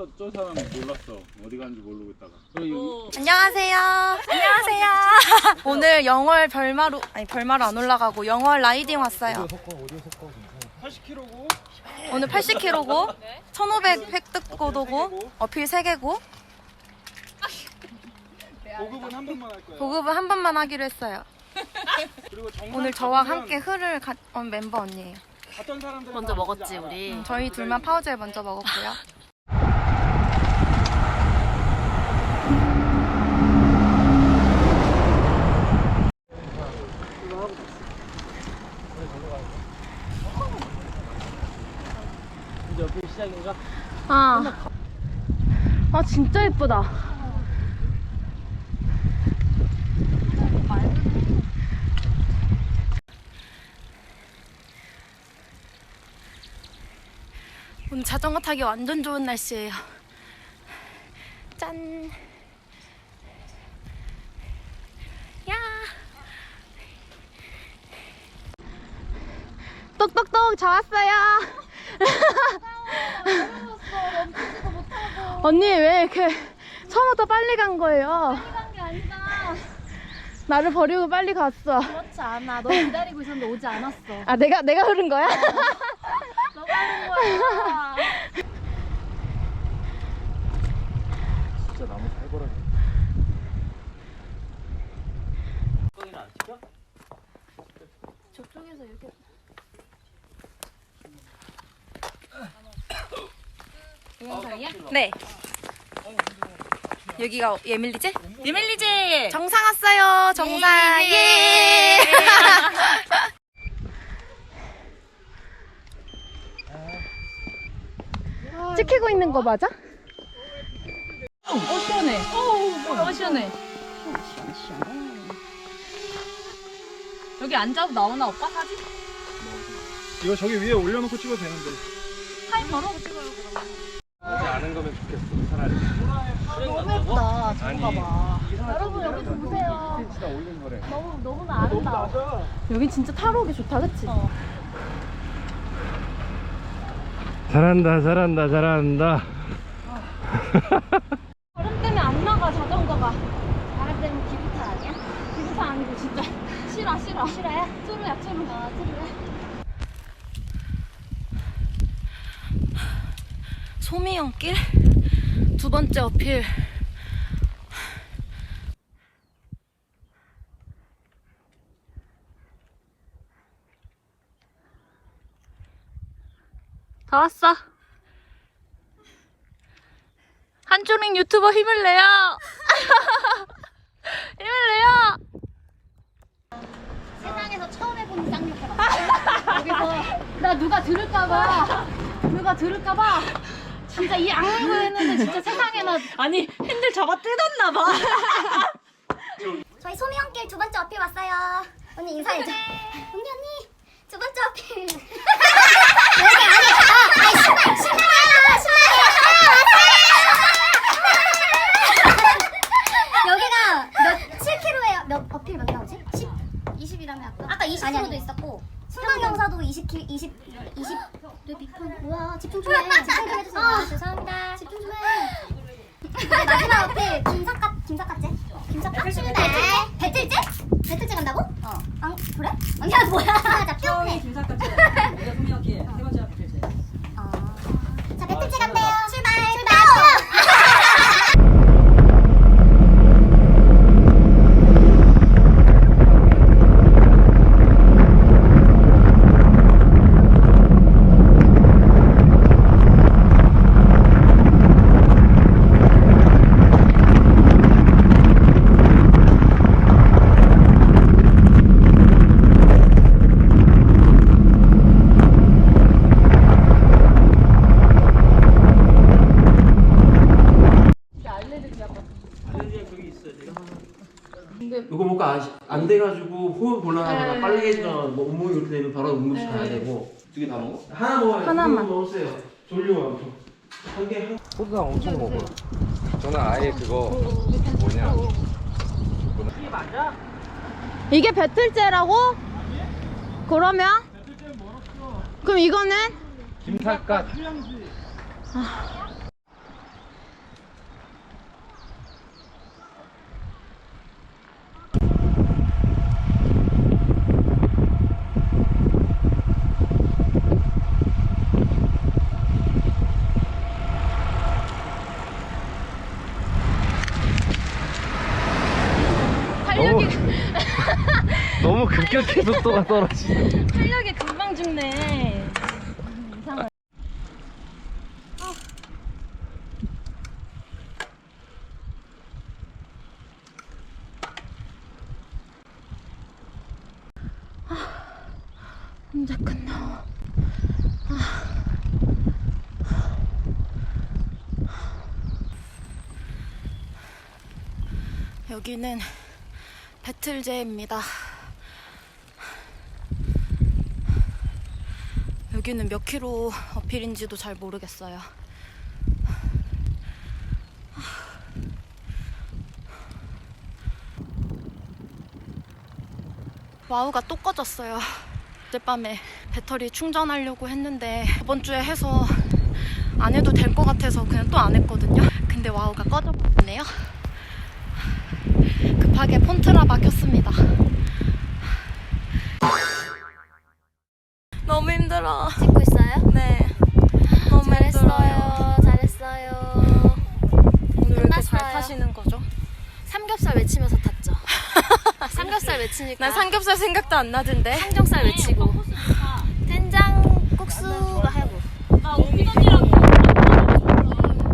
저, 저 사람 몰랐어. 어디 갔는지 모르고 있다가. 그리고 안녕하세요. 안녕하세요. 오늘 영월 별마루 아니 별마루 안 올라가고 영월 라이딩 왔어요. 80kg고 오늘 80km고 1500 획득 고도고 어필 3개고 보급은 한 번만 할 거야. 보급은 한 번만 하기로 했어요. 그리고 정상 오늘 저와 함께 흐를 가, 온 멤버 언니예요. 갔던 사람들 먼저 먹었지 우리. 저희 둘만 파우젤 먼저 먹었고요. 이제 어필 시작인가? 아, 아 진짜 예쁘다. 오늘 자전거 타기 완전 좋은 날씨예요. 짠. 야. 똑똑똑 저 왔어요. 언니 왜 이렇게 처음부터 빨리 간 거예요? 게 아니다. 나를 버리고 빨리 갔어. 그렇지 않아. 너 기다리고 있었는데 오지 않았어. 아 내가 내가 흐른 거야? 너가 하는 거야. 진짜 나무 안 시켜? 저쪽에서 이렇게 네. 여기가 예밀리제? 예멜리제. 정상 왔어요. 정상. 예. 찍히고 있는 거 맞아? 어 시원해. 어 시원해. 여기 앉아도 나오나 오빠 사진? 이거 저기 위에 올려놓고 찍어도 되는데. 타이머로? 그렇지 않은 거면 좋겠어. 차라리. 너무 예쁘다. 아니. 봐봐. 여러분 여기 좀 보세요. 진짜 올린 거래. 너무 너무나 아름다워. 여기 진짜 타러 오기 좋다, 그치? 잘한다, 잘한다, 잘한다. 바람 때문에 안 나가 자전거가. 바람 때문에 기부타 아니야? 기부타 아니고 진짜 싫어 싫어. 싫어요? 트루야 트루. 아 트루야. 소미연길 두 번째 어필. 다 왔어. 한조링 유튜버 힘을 내요. 힘을 내요. 세상에서 처음 해보는 쌍욕 해봤어. 여기서 나 누가 들을까봐 누가 들을까봐 진짜 이 악물고 했는데 진짜 세상에 나 아니 핸들 잡아 뜯었나 봐. 저희 소미연길 두 번째 어필 왔어요. 언니 인사해줘. 언니 언니 두 번째 어필. 여기 아니 아, 아니 신나 신나요 신나요. 여기가 몇 7km에 몇 어필 몇 나오지? 10 20이라면 아까 아까 20km도 있었고 순방경사도 20km 20 20너 비폰 뭐야 집중 좀 해. 집중 좀 해주세요. 아, 죄송합니다. 집중 좀 해. 마지막 어필 김삿갓 김삿갓제 김삿갓 배틀제 배틀제 배틀제 간다고? 어. 아 그래? 야 뭐야? 자 평해. 김사까지. 우리가 소미역기 세 번째 앞에 제. 아. 자 배틀제 간대요. 출발 출발. 저기 있어 지금. 이거 뭔가 안, 안 돼가지고 호흡 곤란하거나 빨리 해지거나 뭐 온몸이 이렇게 되면 바로 응급실 가야 되고 두 개 다 먹어? 하나 먹어요 하나만. 이거 먹었어요 졸려 한개 한... 소주당 엄청 먹어요. 저는 아예 그거 뭐냐 이게 배틀제라고? 그러면? 그럼 이거는? 김삿갓 급격히 속도가 떨어지네. 탄력이 금방 죽네. 언제 끝나? 여기는 배틀제입니다. 여기는 몇 킬로 어필인지도 잘 모르겠어요. 와우가 또 꺼졌어요. 어젯밤에 배터리 충전하려고 했는데 저번 주에 해서 안 해도 될 것 같아서 그냥 또 안 했거든요. 근데 와우가 꺼져버렸네요. 급하게 폰트라바 켰습니다. 너무 힘들어. 찍고 있어요? 네. 너무. 잘했어요. 잘했어요. 오늘 왜 이렇게 잘 끝났어요. 타시는 거죠? 삼겹살 외치면서 탔죠. 삼겹살 외치니까 난 삼겹살 생각도 안 나던데. 삼겹살 외치고 된장 국수가 하고.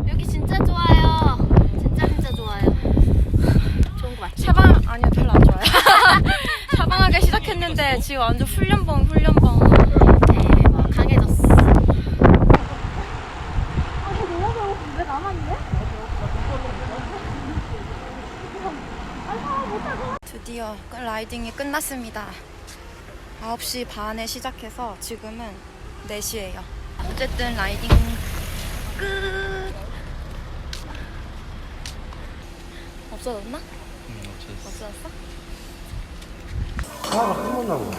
여기 진짜 좋아요. 진짜 진짜 좋아요. 좋은 거 맞죠? 샤방 아니요 별로 안 좋아요. 샤방하게 시작했는데 지금 완전 훈련봉 훈련봉. 대박 강해졌어. 드디어 라이딩이 끝났습니다. 9시 반에 시작해서 지금은 4시예요. 어쨌든 라이딩 끝. 없어졌나? 없어졌어? 차가 끊었나 보네.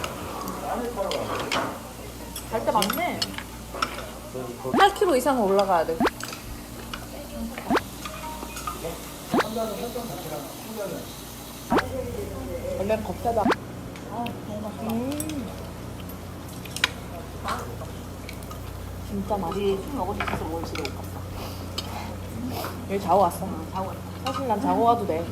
갈때 많네. 8km 이상은 올라가야 돼. 원래 겉에다. 음. 진짜 맛이 술 먹을 수 있어서 먹을 집에 못 갔어. 여기 자고 왔어. 자고 왔어. 사실 난 자고 가도 돼.